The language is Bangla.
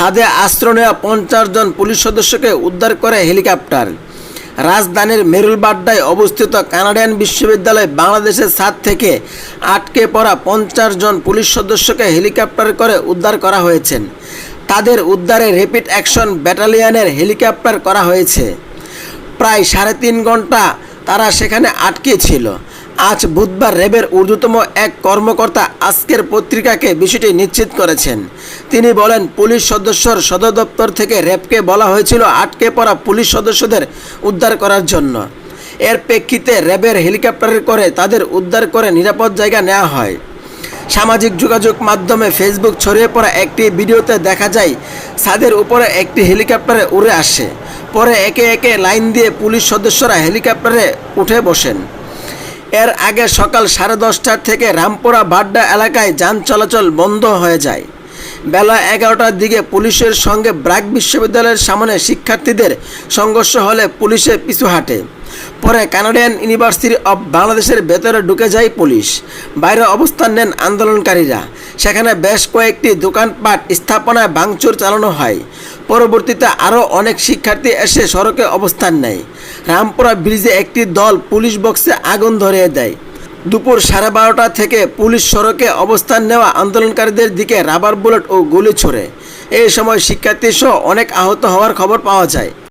ছাদে আশ্রয় নেওয়া পঞ্চাশ জন পুলিশ সদস্যকে উদ্ধার করে হেলিকপ্টার। রাজধানীর মেরুলবাড্ডায় অবস্থিত কানাডিয়ান বিশ্ববিদ্যালয় বাংলাদেশের ছাদ থেকে আটকে পড়া পঞ্চাশ জন পুলিশ সদস্যকে হেলিকপ্টার করে উদ্ধার করা হয়েছেন তাদের উদ্ধারে র্যাপিড অ্যাকশন ব্যাটালিয়নের হেলিকপ্টার করা হয়েছে। প্রায় সাড়ে তিন ঘণ্টা তারা সেখানে আটকে ছিল। আজ বুধবার র্যাবের ঊর্ধ্বতম এক কর্মকর্তা আজকের পত্রিকাকে বিষয়টি নিশ্চিত করেছেন। তিনি বলেন, পুলিশ সদস্যর সদর দপ্তর থেকে র্যাবকে বলা হয়েছিল আটকে পড়া পুলিশ সদস্যদের উদ্ধার করার জন্য। এর প্রেক্ষিতে র্যাবের হেলিকপ্টারে করে তাদের উদ্ধার করে নিরাপদ জায়গা নেওয়া হয়। সামাজিক যোগাযোগ মাধ্যমে ফেসবুক ছড়িয়ে পড়া একটি ভিডিওতে দেখা যায়, ছাদের উপরে একটি হেলিকপ্টারে উড়ে আসে। পরে একে একে লাইন দিয়ে পুলিশ সদস্যরা হেলিকপ্টারে উঠে বসেন। এর আগে সকাল সাড়ে দশটার থেকে রামপুরা বাড্ডা এলাকায় যান চলাচল বন্ধ হয়ে যায়। বেলা এগারোটার দিকে পুলিশের সঙ্গে ব্রাক বিশ্ববিদ্যালয়ের সামনে শিক্ষার্থীদের সংঘর্ষ হলে পুলিশে পিছু হাঁটে। পরে কানাডিয়ান ইউনিভার্সিটি অব বাংলাদেশের ভেতরে ঢুকে যায় পুলিশ। বাইরে অবস্থান নেন আন্দোলনকারীরা। সেখানে বেশ কয়েকটি দোকানপাট স্থাপনায় ভাঙচুর চালানো হয়। পরবর্তীতে আরও অনেক শিক্ষার্থী এসে সড়কে অবস্থান নেয়। রামপুরা ব্রিজে একটি দল পুলিশ বক্সে আগুন ধরিয়ে দেয়। দুপুর সাড়ে বারোটা থেকে পুলিশ সড়কে অবস্থান নেওয়া আন্দোলনকারীদের দিকে রাবার বুলেট ও গুলি ছোড়ে। এই সময় শিক্ষার্থী সহ অনেক আহত হওয়ার খবর পাওয়া যায়।